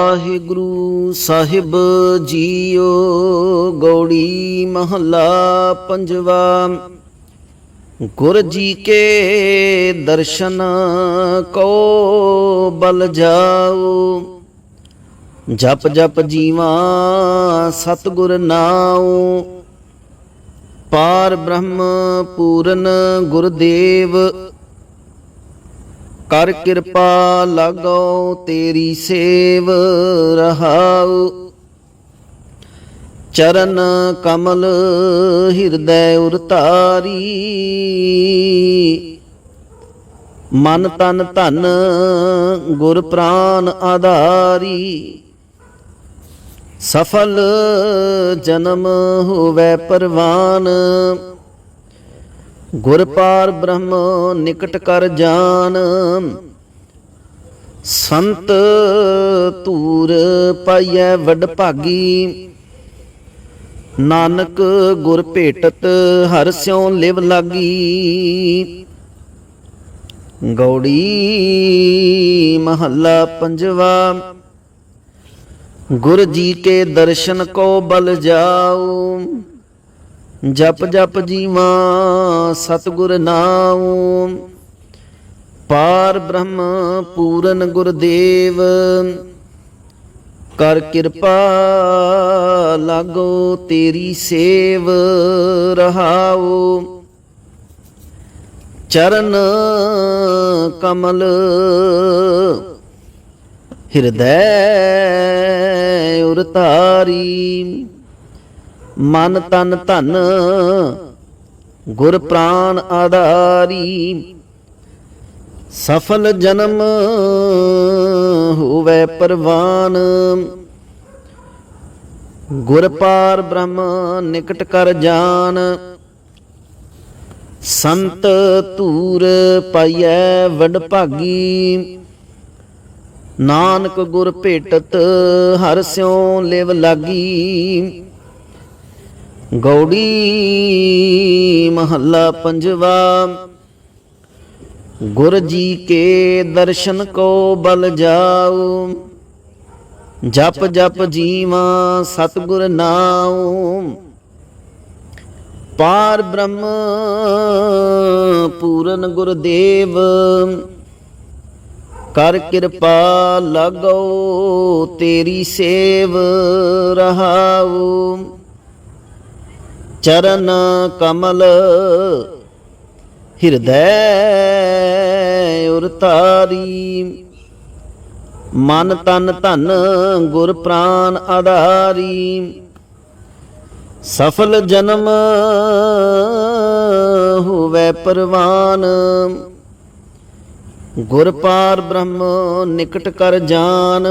ਵਾਹਿਗੁਰੂ ਸਾਹਿਬ JIO, Gauri ਮਹੱਲਾ ਪੰਜਵਾ। ਗੁਰ ਜੀ ਕੇ ਦਰਸ਼ਨ ਕੋ ਬਲ ਜਾਓ। ਜਪ ਜਪ ਜੀਵਾ ਸਤਗੁਰ ਨਾਉ। ਪਾਰ ਬ੍ਰਹਮ ਪੂਰਨ ਗੁਰਦੇਵ ਕਰ ਕਿਰਪਾ ਲਾਗੋ ਤੇਰੀ ਸੇਵ ਰਹਾਉ। ਚਰਨ ਕਮਲ ਹਿਰਦੈ ਉਰਤਾਰੀ। ਮਨ ਤਨ ਧਨ ਗੁਰ ਪ੍ਰਾਨ ਆਧਾਰੀ। ਸਫਲ ਜਨਮ ਹੋਵੇ ਪਰਵਾਨ। ਗੁਰ ਪਾਰ ਬ੍ਰਹਮ ਨਿਕਟ ਕਰ ਜਾਨ। ਸੰਤ ਧੂਰ ਪਾਈਐ ਵੱਡ ਭਾਗੀ। ਨਾਨਕ ਗੁਰ ਭੇਟਤ ਹਰ ਸਿਉ ਲਿਵ ਲਾਗੀ। ਗੌੜੀ ਮਹੱਲਾ ਪੰਜਵਾ। ਗੁਰ ਜੀ ਕੇ ਦਰਸ਼ਨ ਕੋ ਬਲ ਜਾਓ ਜਪ ਜਪ ਜੀਵਾ ਸਤਗੁਰ ਨਾਉ। ਪਾਰ ਬ੍ਰਹਮ ਪੂਰਨ ਗੁਰਦੇਵ। ਕਰ ਕਿਰਪਾ ਲਾਗੋ ਤੇਰੀ ਸੇਵ ਰਹਾਉ। ਚਰਨ ਕਮਲ ਹਿਰਦੈ ਉਰਤਾਰੀ। ਮਨ ਤਨ ਧਨ, ਗੁਰ ਪ੍ਰਾਨ ਆਧਾਰੀ। ਸਫਲ ਜਨਮ ਹੋਵੇ ਪਰਵਾਨ। ਗੁਰ ਪਾਰ ਬ੍ਰਹਮ ਨਿਕਟ ਕਰ ਜਾਣ ਸੰਤ ਧੂਰ ਪਾਈਐ ਵਡ ਭਾਗੀ। ਨਾਨਕ ਗੁਰ ਭੇਟਤ ਹਰ ਸਿਉ ਲਿਵ ਲਾਗੀ। ਗੌੜੀ ਮਹੱਲਾ ਪੰਜਵਾ। ਗੁਰ ਜੀ ਕੇ ਦਰਸ਼ਨ ਕੋ ਬਲ ਜਾਉ ਜਪ ਜਪ ਜੀਵਾ ਸਤਗੁਰ ਨਾਉ। ਪਾਰ ਬ੍ਰਹਮ ਪੂਰਨ ਗੁਰਦੇਵ। ਕਰ ਕਿਰਪਾ ਲਾਗੋ ਤੇਰੀ ਸੇਵ ਰਹਾਉ। ਚਰਨ ਕਮਲ ਹਿਰਦੈ ਉਰਤਾਰੀ ਮਨ ਤਨ ਧਨ ਗੁਰ ਪ੍ਰਾਨ ਆਧਾਰੀ। ਸਫਲ ਜਨਮ ਹੋਵੇ ਪਰਵਾਨ। ਗੁਰ ਪਾਰ ਬ੍ਰਹਮ ਨਿਕਟ ਕਰ ਜਾਨ।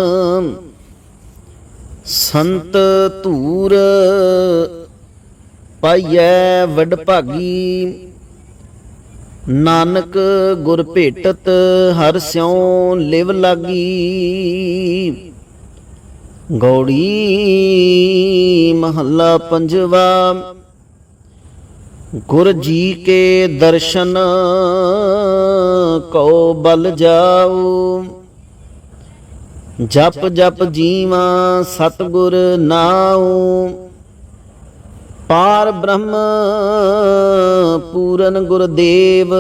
ਸੰਤ ਧੂਰ ਪਾਈਐ ਵਡ ਭਾਗੀ ਨਾਨਕ ਗੁਰ ਭੇਟਤ ਹਰ ਸਿਉ ਲਿਵ ਲਾਗੀ। ਗੌੜੀ ਮਹੱਲਾ ਪੰਜਵਾ। ਗੁਰ ਜੀ ਕੇ ਦਰਸ਼ਨ ਕੋ ਬਲ ਜਾਉ ਜਪ ਜਪ ਜੀਵਾ ਸਤਗੁਰ ਨਾਉ ਪਾਰ ਬ੍ਰਹਮ ਪੂਰਨ ਗੁਰਦੇਵ,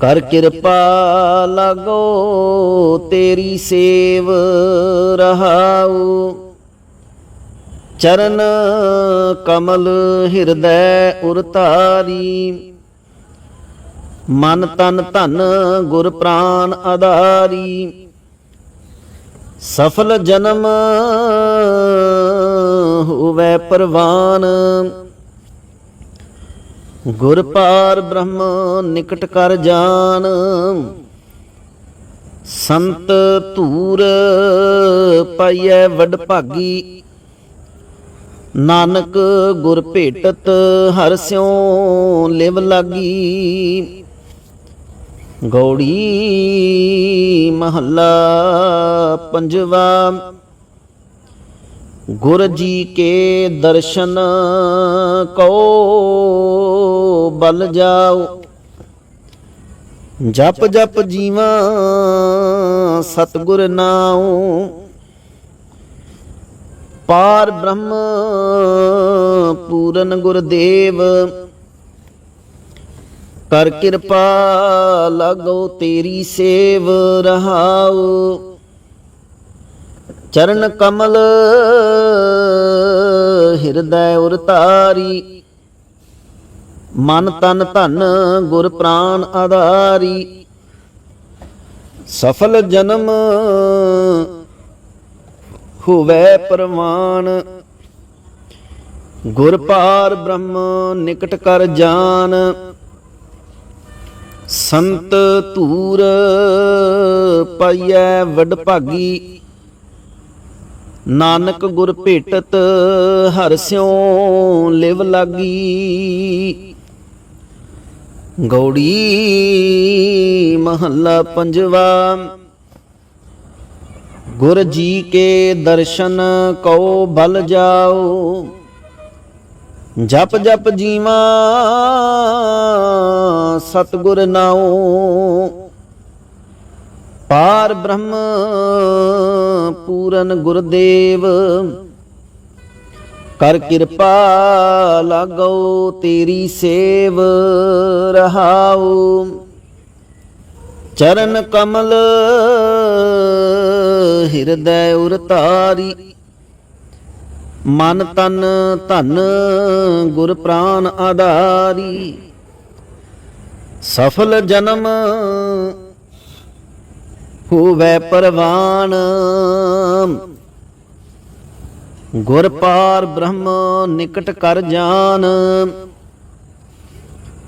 ਕਰ ਕਿਰਪਾ ਲਾਗੋ ਤੇਰੀ ਸੇਵ ਰਹਾਉ। ਚਰਨ ਕਮਲ ਹਿਰਦੈ ਉਰਤਾਰੀ ਮਨ ਤਨ ਧਨ ਗੁਰ ਪ੍ਰਾਨ ਆਧਾਰੀ। ਸਫਲ ਜਨਮ ਹੋਵੇ ਪਰਵਾਨ। ਗੁਰ ਪਾਰ ਬ੍ਰਹਮ ਨਿਕਟ ਕਰ ਜਾਨ। ਸੰਤ ਧੂਰ ਪਾਈਐ ਵਡ ਭਾਗੀ। ਨਾਨਕ ਗੁਰ ਭੇਟਤ ਹਰ ਸਿਉ ਲਿਵ ਲਾਗੀ। ਗੌੜੀ ਮਹੱਲਾ ਪੰਜਵਾ। ਗੁਰ ਜੀ ਕੇ ਦਰਸ਼ਨ ਕੋ ਬਲ ਜਾਓ ਜਪ ਜਪ ਜੀਵਾ ਸਤਗੁਰ ਨਾਉ। ਪਾਰ ਬ੍ਰਹਮ ਪੂਰਨ ਗੁਰਦੇਵ ਕਰ ਕਿਰਪਾ ਲਾਗੋ ਤੇਰੀ ਸੇਵ ਰਹਾਉ। ਚਰਨ ਕਮਲ ਹਿਰਦੈ ਉਰ ਤਾਰੀ ਮਨ ਤਨ ਧਨ ਗੁਰ ਪ੍ਰਾਨ ਆਧਾਰੀ। ਸਫਲ ਜਨਮ ਹੋਵੇ ਪਰਮਾਨ ਗੁਰ ਪਾਰ ਬ੍ਰਹਮ ਨਿਕਟ ਕਰ ਜਾਨ। ਸੰਤ ਧੂਰ ਪਾਈਐ ਵਡ ਭਾਗੀ ਨਾਨਕ ਗੁਰ ਭੇਟਤ ਹਰ ਸਿਉ ਲਿਵ ਲਾਗੀ। ਗੌੜੀ ਮਹੱਲਾ ਪੰਜਵਾ। ਗੁਰ ਜੀ ਕੇ ਦਰਸ਼ਨ ਕਉ ਬਲ ਜਾਓ ਜਪ ਜਪ ਜੀਵਾ ਸਤਗੁਰ ਨਾਉ। ਪਾਰ ਬ੍ਰਹਮ ਪੂਰਨ ਗੁਰਦੇਵ। ਕਰ ਕਿਰਪਾ ਲਾਗੋ ਤੇਰੀ ਸੇਵ ਰਹਾਉ। ਚਰਨ ਕਮਲ ਹਿਰਦੈ ਉਰ ਤਾਰੀ ਮਨ ਤਨ ਧਨ ਗੁਰ ਪ੍ਰਾਨ ਆਧਾਰੀ। ਸਫਲ ਜਨਮ ਹੋਵੇ ਪਰਵਾਨ। ਗੁਰ ਪਾਰ ਬ੍ਰਹਮ ਨਿਕਟ ਕਰ ਜਾਨ।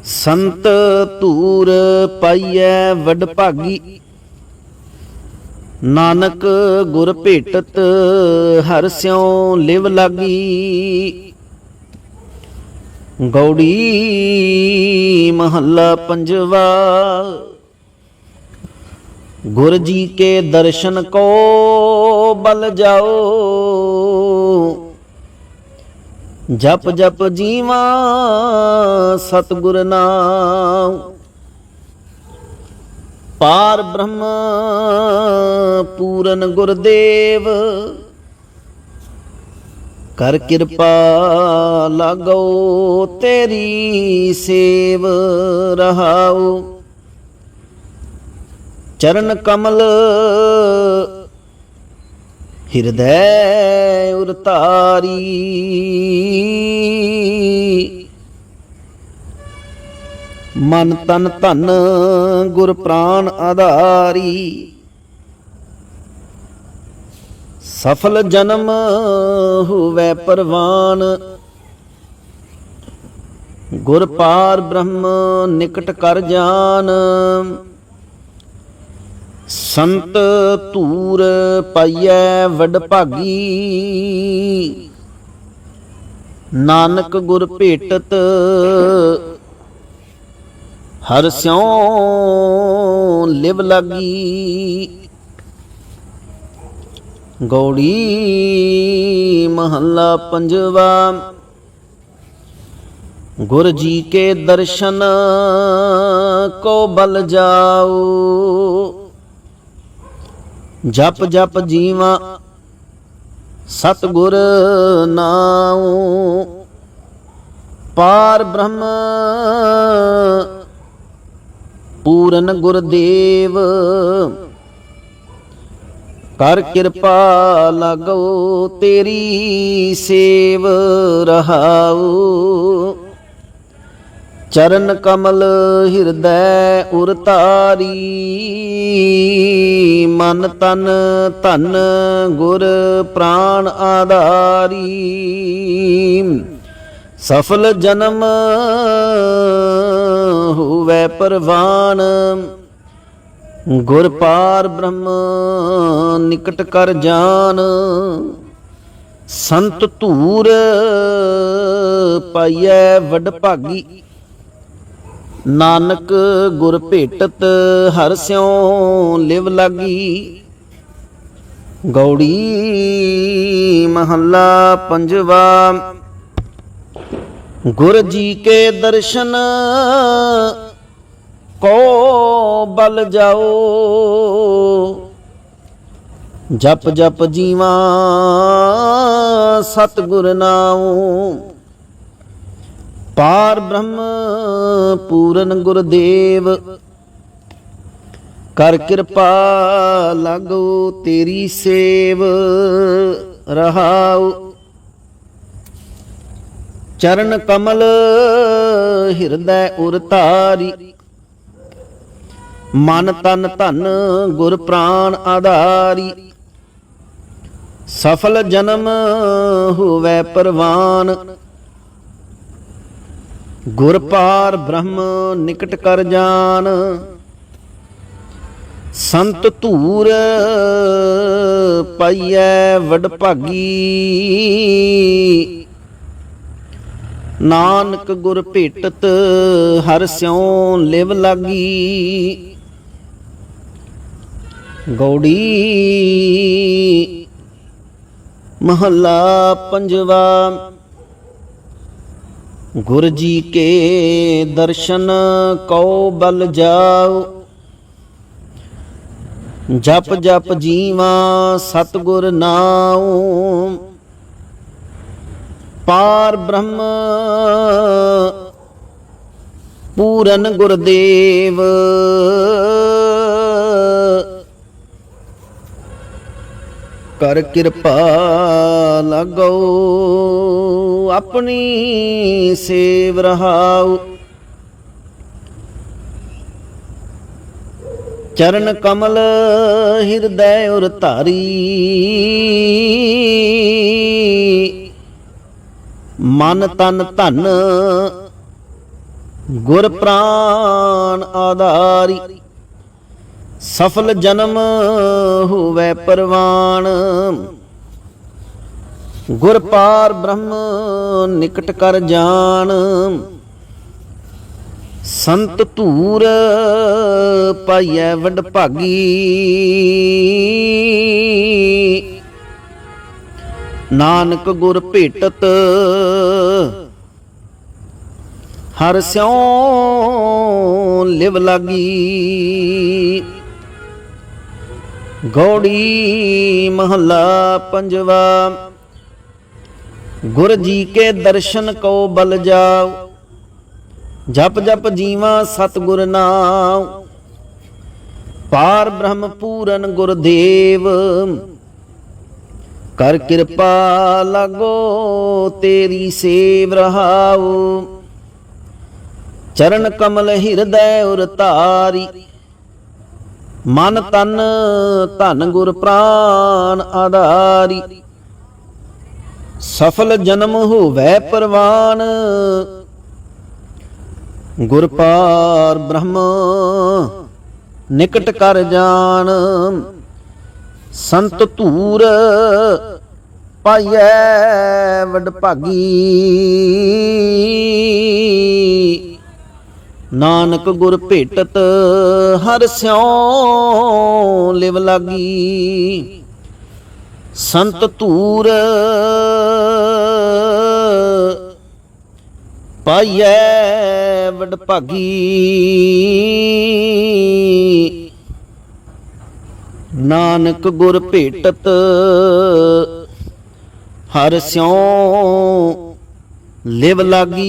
ਸੰਤ ਧੂਰ ਪਾਈਐ ਵਡ ਭਾਗੀ। ਨਾਨਕ ਗੁਰ ਭੇਟਤ ਹਰ ਸਿਉ ਲਿਵ ਲਾਗੀ। ਗੌੜੀ ਮਹੱਲਾ ਪੰਜਵਾ। ਗੁਰ ਜੀ ਕੇ ਦਰਸ਼ਨ ਕੋ ਬਲ ਜਾਓ। ਜਪ ਜਪ ਜੀਵਾ ਸਤਗੁਰ ਨਾਮ ਪਾਰ ਬ੍ਰਹਮ ਪੂਰਨ ਗੁਰਦੇਵ, ਕਰ ਕਿਰਪਾ ਲਾਗੋ ਤੇਰੀ ਸੇਵ ਰਹਾਉ। ਚਰਨ ਕਮਲ ਹਿਰਦੈ ਉਰਤਾਰੀ। ਮਨ ਤਨ ਧਨ ਗੁਰ ਪ੍ਰਾਨ ਆਧਾਰੀ। ਸਫਲ ਜਨਮ ਹੋਵੇ ਪਰਵਾਨ। ਗੁਰ ਪਾਰ ਬ੍ਰਹਮ ਨਿਕਟ ਕਰ ਜਾਨ। ਸੰਤ ਧੂਰ ਪਾਈਐ ਵਡ ਭਾਗੀ। ਨਾਨਕ ਗੁਰ ਭੇਟਤ ਹਰ ਸਿਉ ਲਿਵ ਲਾਗੀ। ਗੌੜੀ ਮਹੱਲਾ ਪੰਜਵਾ। ਗੁਰ ਜੀ ਕੇ ਦਰਸ਼ਨ ਕੋ ਬਲ ਜਾਓ ਜਪ ਜਪ ਜੀਵਾ ਸਤਗੁਰ ਨਾਉ। ਪਾਰ ਬ੍ਰਹਮ ਪੂਰਨ ਗੁਰਦੇਵ। ਕਰ ਕਿਰਪਾ ਲਾਗੋ ਤੇਰੀ ਸੇਵ ਰਹਾਉ। ਚਰਨ ਕਮਲ ਹਿਰਦੈ ਉਰ ਤਾਰੀ ਮਨ ਤਨ ਧਨ ਗੁਰ ਪ੍ਰਾਨ ਆਧਾਰੀ। ਸਫਲ ਜਨਮ ਹੋਵੇ ਪਰਵਾਨ, ਗੁਰ ਪਾਰ ਬ੍ਰਹਮ ਨਿਕਟ ਕਰ ਜਾਨ। ਸੰਤ ਧੂਰ ਪਾਈਐ ਵਡ ਭਾਗੀ ਨਾਨਕ ਗੁਰ ਭੇਟਤ ਹਰ ਸਿਉ ਲਿਵ ਲਾਗੀ। ਗੌੜੀ ਮਹੱਲਾ ਪੰਜਵਾ। ਗੁਰ ਜੀ ਕੇ ਦਰਸ਼ਨ ਕੋ ਬਲ ਜਾਓ। ਜਪ ਜਪ ਜੀਵਾ ਸਤਿਗੁਰ ਨਾਉ। ਪਾਰ ਬ੍ਰਹਮ ਪੂਰਨ ਗੁਰਦੇਵ, ਕਰ ਕਿਰਪਾ ਲਾਗੋ ਤੇਰੀ ਸੇਵ, ਰਹਾਉ। ਚਰਨ ਕਮਲ ਹਿਰਦੈ ਉਰ ਧਾਰੀ, ਮਨ ਤਨ ਧਨ ਗੁਰ ਪ੍ਰਾਨ ਆਧਾਰੀ। ਸਫਲ ਜਨਮ ਹੋਵੇ ਪਰਵਾਨ ਗੁਰ ਪਾਰ ਬ੍ਰਹਮ ਨਿਕਟ ਕਰ ਜਾਣ ਸੰਤ ਧੂਰ ਪਾਈਐ ਵਡ ਭਾਗੀ। ਨਾਨਕ ਗੁਰ ਭੇਟਤ ਹਰ ਸਿਉ ਲਿਵ ਲਾਗੀ। ਗੌੜੀ ਮਹੱਲਾ ਪੰਜਵਾ ਗੁਰ ਜੀ ਕੇ ਦਰਸ਼ਨ ਕਉ ਬਲ ਜਾਓ। ਜਪ ਜਪ ਜੀਵਾ ਸਤਗੁਰ ਨਾਉ। ਪਾਰ ਬ੍ਰਹਮ ਪੂਰਨ ਗੁਰਦੇਵ। ਕਰ ਕਿਰਪਾ ਲਗੋ। ਆਪਣੀ ਸੇਵ ਰਹਾਉ। ਚਰਨ ਕਮਲ ਹਿਰਦੈ ਉਰ ਧਾਰੀ। ਮਨ ਤਨ ਧਨ ਗੁਰ ਪ੍ਰਾਨ ਆਧਾਰੀ। ਸਫਲ ਜਨਮ ਹੋਵੇ ਪਰਵਾਨ। ਗੁਰ ਪਾਰ ਬ੍ਰਹਮ ਨਿਕਟ ਕਰ ਜਾਣ। ਸੰਤ ਧੂਰ ਪਾਈਐ ਵਡ ਭਾਗੀ। ਨਾਨਕ ਗੁਰ ਭੇਟਤ ਹਰ ਸਿਉ ਲਿਵ ਲਾਗੀ। ਗੌੜੀ ਮਹੱਲਾ ਪੰਜਵਾ। ਗੁਰ ਜੀ ਕੇ ਦਰਸ਼ਨ ਕੋ ਬਲ ਜਾਓ ਜਪ ਜਪ ਜੀਵਾ ਸਤਿਗੁਰ ਨਾਮ ਪਾਰ ਬ੍ਰਹਮ ਪੂਰਨ ਗੁਰਦੇਵ, ਕਰ ਕਿਰਪਾ ਲਗੋ ਤੇਰੀ ਸੇਵ ਰਹਾਉ। ਚਰਨ ਕਮਲ ਹਿਰਦੈ ਉਰ ਤਾਰੀ ਮਨ ਤਨ ਧਨ ਗੁਰ ਪ੍ਰਾਨ ਆਧਾਰੀ। ਸਫਲ ਜਨਮ ਹੋਵੇ ਪਰਵਾਨ। ਗੁਰ ਪਾਰ ਬ੍ਰਹਮ, ਨਿਕਟ ਕਰ ਜਾਣ। ਸੰਤ ਧੂਰ ਪਾਈਐ, ਵਡ ਭਾਗੀ। ਨਾਨਕ ਗੁਰ ਭੇਟਤ ਹਰ ਸਿਉ ਲਿਵ ਲਾਗੀ। ਸੰਤ ਧੂਰ ਪਾਈਐ ਵਡ ਭਾਗੀ। ਨਾਨਕ ਗੁਰ ਭੇਟਤ ਹਰ ਸਿਉ ਲਿਵ ਲਾਗੀ।